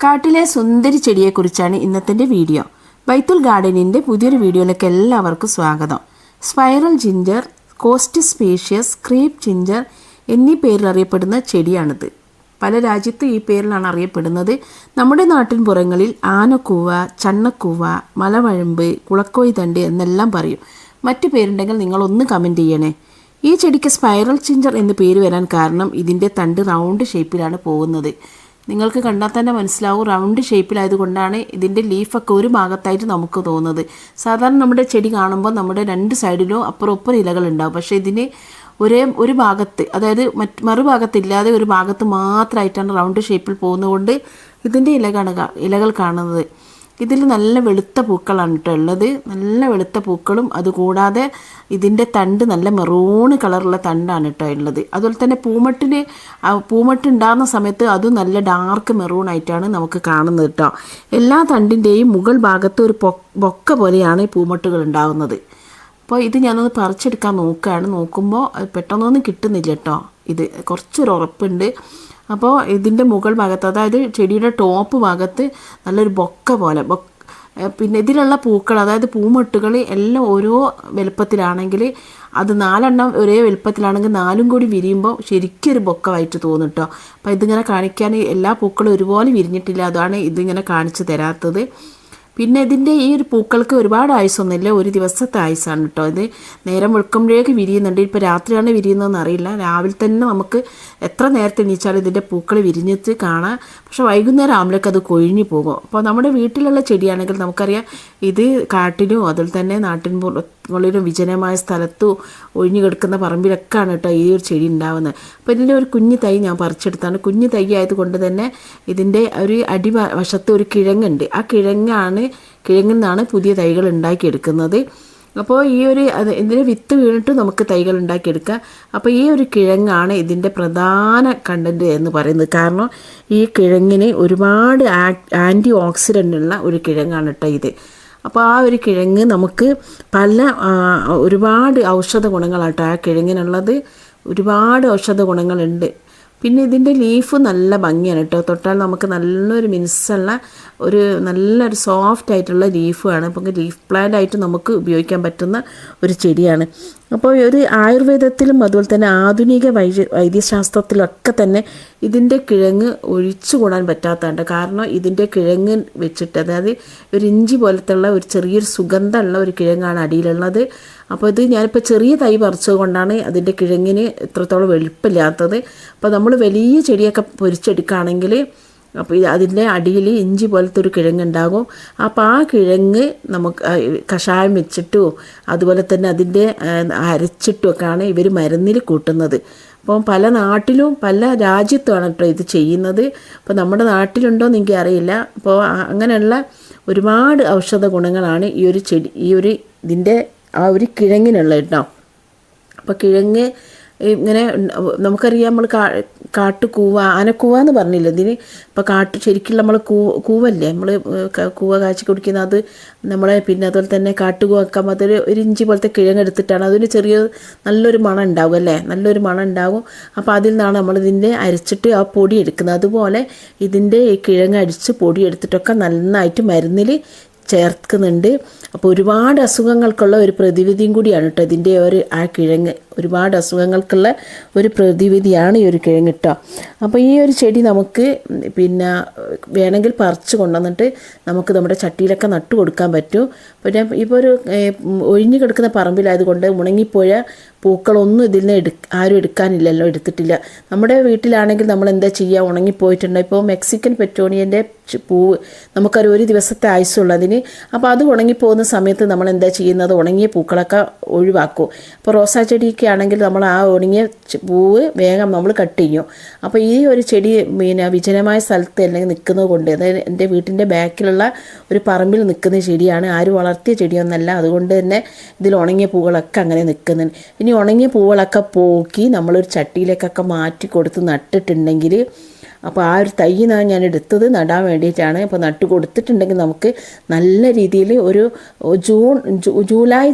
കാട്ടിലെ സുന്ദരി ചെടിയെക്കുറിച്ചാണ് ഇന്നത്തെ വീഡിയോ. ബൈത്തുൽ ഗാർഡനിന്റെ പുതിയൊരു വീഡിയോയിലേക്ക് എല്ലാവർക്കും സ്വാഗതം. Spiral ginger costus speciosus crepe ginger എന്നീ പേരിൽ അറിയപ്പെടുന്ന ചെടിയാണിത്. പല രാജ്യത്തും ഈ പേരിലാണ് അറിയപ്പെടുന്നത്. നമ്മുടെ നാട്ടിൻ പുറങ്ങളിൽ ആനക്കൂവ ചണ്ണക്കൂവ മലവഴമ്പ് കുളക്കോയി തണ്ട് എന്നെല്ലാം പറയും. മറ്റു പേരുണ്ടെങ്കിൽ നിങ്ങളൊന്ന് കമന്റ് ചെയ്യണേ. ഈ ചെടിക്ക് സ്പൈറൽ ചിഞ്ചർ എന്ന് പേര് വരാൻ കാരണം ഇതിന്റെ തണ്ട് റൗണ്ട് ഷേപ്പിലാണ് പോകുന്നത്. നിങ്ങൾക്ക് കണ്ടാൽ തന്നെ മനസ്സിലാവും റൗണ്ട് ഷേപ്പിലായതുകൊണ്ടാണ് ഇതിന്റെ ലീഫൊക്കെ ഒരു ഭാഗത്തായിട്ട് നമുക്ക് തോന്നുന്നത്. സാധാരണ നമ്മുടെ ചെടി കാണുമ്പോൾ നമ്മുടെ രണ്ട് സൈഡിലും അപ്പുറം ഇലകൾ ഉണ്ടാവും. പക്ഷേ ഇതിന് ഒരേ ഒരു ഭാഗത്ത് അതായത് മറ്റ് മറുഭാഗത്തില്ലാതെ ഒരു ഭാഗത്ത് മാത്രമായിട്ടാണ് റൗണ്ട് ഷേപ്പിൽ പോകുന്നതുകൊണ്ട് ഇതിന്റെ ഇലകാണ് കാ- ഇലകൾ കാണുന്നത്. ഇതിൽ നല്ല വെളുത്ത പൂക്കളാണ് കേട്ടോ ഉള്ളത്. നല്ല വെളുത്ത പൂക്കളും അതുകൂടാതെ ഇതിന്റെ തണ്ട് നല്ല മെറൂണ് കളറുള്ള തണ്ടാണ് കേട്ടോ ഉള്ളത്. അതുപോലെ തന്നെ പൂമട്ടിന് പൂമട്ട് ഉണ്ടാകുന്ന സമയത്ത് അതും നല്ല ഡാർക്ക് മെറൂൺ ആയിട്ടാണ് നമുക്ക് കാണുന്നത് കേട്ടോ. എല്ലാ തണ്ടിന്റെയും മുകൾ ഭാഗത്ത് ഒരു പൊ ബൊക്ക പോലെയാണ് ഈ പൂമട്ടുകൾ ഉണ്ടാകുന്നത് അപ്പോൾ ഇത് ഞാനൊന്ന് പറിച്ചെടുക്കാൻ നോക്കുകയാണ്. നോക്കുമ്പോൾ പെട്ടെന്നൊന്നും കിട്ടുന്നില്ല കേട്ടോ. ഇത് കുറച്ചൊരു ഉറപ്പുണ്ട്. അപ്പോൾ ഇതിന്റെ മുകൾ ഭാഗത്ത് അതായത് ചെടിയുടെ ടോപ്പ് ഭാഗത്ത് നല്ലൊരു ബൊക്ക പോലെ പിന്നെ ഇതിലുള്ള പൂക്കൾ അതായത് പൂമൊട്ടുകൾ എല്ലാം ഓരോ വലുപ്പത്തിലാണെങ്കിൽ അത് നാലെണ്ണം ഒരേ വലുപ്പത്തിലാണെങ്കിൽ നാലും കൂടി വിരിയുമ്പോൾ ശരിക്കും ഒരു ബൊക്കമായിട്ട് തോന്നും കേട്ടോ അപ്പോൾ ഇതിങ്ങനെ കാണിക്കാൻ എല്ലാ പൂക്കളും ഒരുപോലെ വിരിഞ്ഞിട്ടില്ല. അതാണ് ഇതിങ്ങനെ കാണിച്ചു തരാത്തത്. പിന്നെ ഇതിന്റെ ഈ ഒരു പൂക്കൾക്ക് ഒരുപാട് ആയുസൊന്നുമില്ല. ഒരു ദിവസത്തെ ആയുസാണ് കേട്ടോ ഇത്. നേരം വെളുക്കുമ്പോഴേക്ക് വിരിയുന്നുണ്ട്. ഇപ്പോൾ രാത്രിയാണ് വിരിയുന്നതെന്ന് അറിയില്ല. രാവിലെ തന്നെ നമുക്ക് എത്ര നേരത്തെ എണീച്ചാലും ഇതിന്റെ പൂക്കൾ വിരിഞ്ഞിട്ട് കാണാം. പക്ഷെ വൈകുന്നേരം ആകുമ്പോഴേക്ക് അത് കൊഴിഞ്ഞു പോകും. അപ്പോൾ നമ്മുടെ വീട്ടിലുള്ള ചെടിയാണെങ്കിൽ നമുക്കറിയാം ഇത് കാട്ടിലും അതുപോലെ തന്നെ നാട്ടിൻ പുറങ്ങളിലും വിജനമായ സ്ഥലത്തു ഒഴിഞ്ഞു കിടക്കുന്ന പറമ്പിലൊക്കെയാണ് കേട്ടോ ഈ ഒരു ചെടി ഉണ്ടാവുന്നത്. അപ്പോൾ ഇതിന്റെ ഒരു കുഞ്ഞു തൈ ഞാൻ പറിച്ചെടുത്താണ്. കുഞ്ഞു തൈ ആയതുകൊണ്ട് തന്നെ ഇതിന്റെ ഒരു അടി വശത്ത് ഒരു കിഴങ്ങുണ്ട്. ആ കിഴങ്ങാണ് കിഴങ്ങിൽ നിന്നാണ് പുതിയ തൈകൾ ഉണ്ടാക്കിയെടുക്കുന്നത്. അപ്പോൾ ഈ ഒരു അത് ഇതിന്റെ വിത്ത് വീണിട്ട് നമുക്ക് തൈകൾ ഉണ്ടാക്കിയെടുക്കാം അപ്പോൾ ഈ ഒരു കിഴങ്ങാണ് ഇതിന്റെ പ്രധാന കണ്ടന്റ് എന്ന് പറയുന്നത്. കാരണം ഈ കിഴങ്ങിന് ഒരുപാട് ആന്റി ഓക്സിഡന്റ് ഉള്ള ഒരു കിഴങ്ങാണ് കേട്ടോ ഇത്. അപ്പോൾ ആ ഒരു കിഴങ്ങ് നമുക്ക് പല ഒരുപാട് ഔഷധ ഗുണങ്ങളാട്ടോ ആ കിഴങ്ങിനുള്ളത്. ഒരുപാട് ഔഷധ ഗുണങ്ങളുണ്ട്. പിന്നെ ഇതിന്റെ ലീഫ് നല്ല ഭംഗിയാണ് കേട്ടോ. തൊട്ടാൽ നമുക്ക് നല്ലൊരു മിനുസുള്ള ഒരു നല്ലൊരു സോഫ്റ്റ് ആയിട്ടുള്ള ലീഫാണ് അപ്പോൾ ലീഫ് പ്ലാന്റ് ആയിട്ട് നമുക്ക് ഉപയോഗിക്കാൻ പറ്റുന്ന ഒരു ചെടിയാണ്. അപ്പോൾ ഒരു ആയുർവേദത്തിലും അതുപോലെ തന്നെ ആധുനിക വൈദ്യ വൈദ്യശാസ്ത്രത്തിലൊക്കെ തന്നെ ഇതിന്റെ കിഴങ്ങ് ഒഴിച്ചുകൂടാൻ പറ്റാത്തതുണ്ട്. കാരണം ഇതിന്റെ കിഴങ്ങ് വെച്ചിട്ട് അതായത് ഒരു ഇഞ്ചി പോലത്തുള്ള ഒരു ചെറിയൊരു സുഗന്ധമുള്ള ഒരു കിഴങ്ങാണ് അടിയിലുള്ളത്. അപ്പോൾ ഇത് ഞാനിപ്പോൾ ചെറിയ തൈ പറിച്ചത് കൊണ്ടാണ് അതിന്റെ കിഴങ്ങിന് ഇത്രത്തോളം വെളുപ്പില്ലാത്തത്. അപ്പോൾ നമ്മൾ വലിയ ചെടിയൊക്കെ പൊരിച്ചെടുക്കുകയാണെങ്കിൽ അപ്പോൾ അതിന്റെ അടിയിൽ ഇഞ്ചി പോലത്തെ ഒരു കിഴങ്ങുണ്ടാകും അപ്പോൾ ആ കിഴങ്ങ് നമുക്ക് കഷായം വെച്ചിട്ടോ അതുപോലെ തന്നെ അതിന്റെ അരച്ചിട്ടും ഒക്കെയാണ് ഇവർ മരുന്നിൽ കൂട്ടുന്നത്. അപ്പം പല നാട്ടിലും പല രാജ്യത്തുമാണ് കേട്ടോ ഇത് ചെയ്യുന്നത്. അപ്പോൾ നമ്മുടെ നാട്ടിലുണ്ടോ എന്ന് എനിക്ക് അറിയില്ല അപ്പോൾ അങ്ങനെയുള്ള ഒരുപാട് ഔഷധ ഗുണങ്ങളാണ് ഈ ഒരു ചെടി ഈ ഒരു ഇതിന്റെ ആ ഒരു കിഴങ്ങിനുള്ള കേട്ടോ. അപ്പോൾ കിഴങ്ങ് ഇങ്ങനെ നമുക്കറിയാം നമ്മൾ കാ കാട്ടുകൂവ ആനക്കൂവ എന്ന് പറഞ്ഞില്ല? ഇതിന് ഇപ്പോൾ കാട്ട് ശരിക്കും നമ്മൾ കൂ കൂവല്ലേ? നമ്മൾ കൂവ കാച്ചി കുടിക്കുന്ന അത് നമ്മളെ പിന്നെ അതുപോലെ തന്നെ കാട്ടുകൂവ വെക്കാൻ അതൊരു ഒരു ഇഞ്ചി പോലത്തെ കിഴങ്ങെടുത്തിട്ടാണ് അതിന് ചെറിയ നല്ലൊരു മണം ഉണ്ടാവും അല്ലേ? നല്ലൊരു മണം ഉണ്ടാവും. അപ്പോൾ അതിൽ നിന്നാണ് നമ്മൾ ഇതിന്റെ അരച്ചിട്ട് ആ പൊടി എടുക്കുന്നത്. അതുപോലെ ഇതിന്റെ ഈ കിഴങ്ങ് അടിച്ച് പൊടി എടുത്തിട്ടൊക്കെ നന്നായിട്ട് മരുന്നിൽ ചേർക്കുന്നുണ്ട്. അപ്പോൾ ഒരുപാട് അസുഖങ്ങൾക്കുള്ള ഒരു പ്രതിവിധിയും കൂടിയാണ് കേട്ടോ ഇതിന്റെ ഒരു ആ കിഴങ്ങ്. ഒരുപാട് അസുഖങ്ങൾക്കുള്ള ഒരു പ്രതിവിധിയാണ് ഈ ഒരു കിഴങ്ങ് കേട്ടോ അപ്പോൾ ഈ ഒരു ചെടി നമുക്ക് പിന്നെ വേണമെങ്കിൽ പറിച്ച് കൊണ്ടുവന്നിട്ട് നമുക്ക് നമ്മുടെ ചട്ടിയിലൊക്കെ നട്ടു കൊടുക്കാൻ പറ്റും. പിന്നെ ഇപ്പോൾ ഒരു ഒഴിഞ്ഞു കിടക്കുന്ന പറമ്പിലായതുകൊണ്ട് ഉണങ്ങിപ്പോയ പൂക്കളൊന്നും ഇതിൽ നിന്ന് എടു ആരും എടുക്കാനില്ലല്ലോ എടുത്തിട്ടില്ല. നമ്മുടെ വീട്ടിലാണെങ്കിൽ നമ്മൾ എന്താ ചെയ്യുക ഉണങ്ങിപ്പോയിട്ടുണ്ട്. ഇപ്പോൾ മെക്സിക്കൻ പെറ്റോണിയന്റെ പൂവ് നമുക്കൊരു ഒരു ദിവസത്തെ ആയുസുള്ളതിന് അപ്പോൾ അത് ഉണങ്ങിപ്പോകുന്ന സമയത്ത് നമ്മൾ എന്താ ചെയ്യുന്നത്? ഉണങ്ങിയ പൂക്കളൊക്കെ ഒഴിവാക്കും. അപ്പോൾ റോസാ ചെടിയൊക്കെ ആണെങ്കിൽ നമ്മൾ ആ ഉണങ്ങിയ പൂവ് വേഗം നമ്മൾ കട്ട് ചെയ്യും. അപ്പോൾ ഈ ഒരു ചെടി പിന്നെ വിജനമായ സ്ഥലത്ത് അല്ലെങ്കിൽ നിൽക്കുന്നത് കൊണ്ട് അതായത് എന്റെ വീട്ടിന്റെ ബാക്കിലുള്ള ഒരു പറമ്പിൽ നിൽക്കുന്ന ചെടിയാണ് ആരും വളർത്തിയ ചെടിയൊന്നല്ല. അതുകൊണ്ട് തന്നെ ഇതിൽ ഉണങ്ങിയ പൂവുകളൊക്കെ അങ്ങനെ നിൽക്കുന്നുണ്ട്. ഇനി ഉണങ്ങിയ പൂവുകളൊക്കെ പോക്കി നമ്മളൊരു ചട്ടിയിലേക്കൊക്കെ മാറ്റി കൊടുത്ത് നട്ടിട്ടുണ്ടെങ്കിൽ അപ്പോൾ ആ ഒരു തൈ ഞാൻ എടുത്തത് നടാൻ വേണ്ടിയിട്ടാണ്. അപ്പോൾ നട്ട് കൊടുത്തിട്ടുണ്ടെങ്കിൽ നമുക്ക് നല്ല രീതിയിൽ ഒരു ജൂൺ ജൂലൈ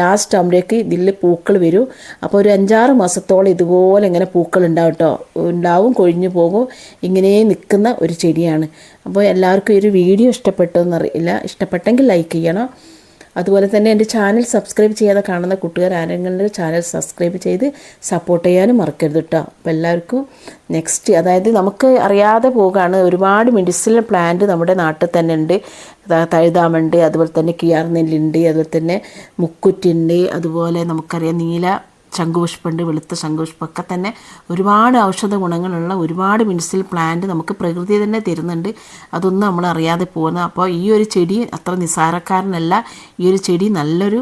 ലാസ്റ്റ് ആകുമ്പോഴേക്ക് ഇതിൽ പൂക്കൾ വരും. അപ്പോൾ ഒരു അഞ്ചാറ് മാസത്തോളം ഇതുപോലെ ഇങ്ങനെ പൂക്കൾ ഉണ്ടാവും കേട്ടോ ഉണ്ടാവും കൊഴിഞ്ഞു പോകും. ഇങ്ങനെ നിൽക്കുന്ന ഒരു ചെടിയാണ്. അപ്പോൾ എല്ലാവർക്കും ഈ ഒരു വീഡിയോ ഇഷ്ടപ്പെട്ടോ എന്നറിയില്ല ഇഷ്ടപ്പെട്ടെങ്കിൽ ലൈക്ക് ചെയ്യണം. അതുപോലെ തന്നെ എന്റെ ചാനൽ സബ്സ്ക്രൈബ് ചെയ്യാതെ കാണുന്ന കൂട്ടുകാർ ആരെങ്കിലും ചാനൽ സബ്സ്ക്രൈബ് ചെയ്ത് സപ്പോർട്ട് ചെയ്യാനും മറക്കരുത് കേട്ടോ അപ്പോൾ എല്ലാവർക്കും നെക്സ്റ്റ് അതായത് നമുക്ക് അറിയാതെ പോകുകയാണ് ഒരുപാട് മെഡിസിനൽ പ്ലാന്റ് നമ്മുടെ നാട്ടിൽ തന്നെ ഉണ്ട്. തഴുതാമുണ്ട് അതുപോലെ തന്നെ കിയാർ നെല്ലുണ്ട് അതുപോലെ തന്നെ മുക്കുറ്റുണ്ട് അതുപോലെ നമുക്കറിയാം നീല ശംഖുപുഷ്പമുണ്ട് വെളുത്ത ശംഖുപുഷ്പമൊക്കെ തന്നെ ഒരുപാട് ഔഷധ ഗുണങ്ങളുള്ള ഒരുപാട് മിനിസിൽ പ്ലാന്റ് നമുക്ക് പ്രകൃതി തന്നെ തരുന്നുണ്ട്. അതൊന്നും നമ്മൾ അറിയാതെ പോകുന്നത്. അപ്പോൾ ഈ ഒരു ചെടി അത്ര നിസ്സാരക്കാരനല്ല ഈ ഒരു ചെടി നല്ലൊരു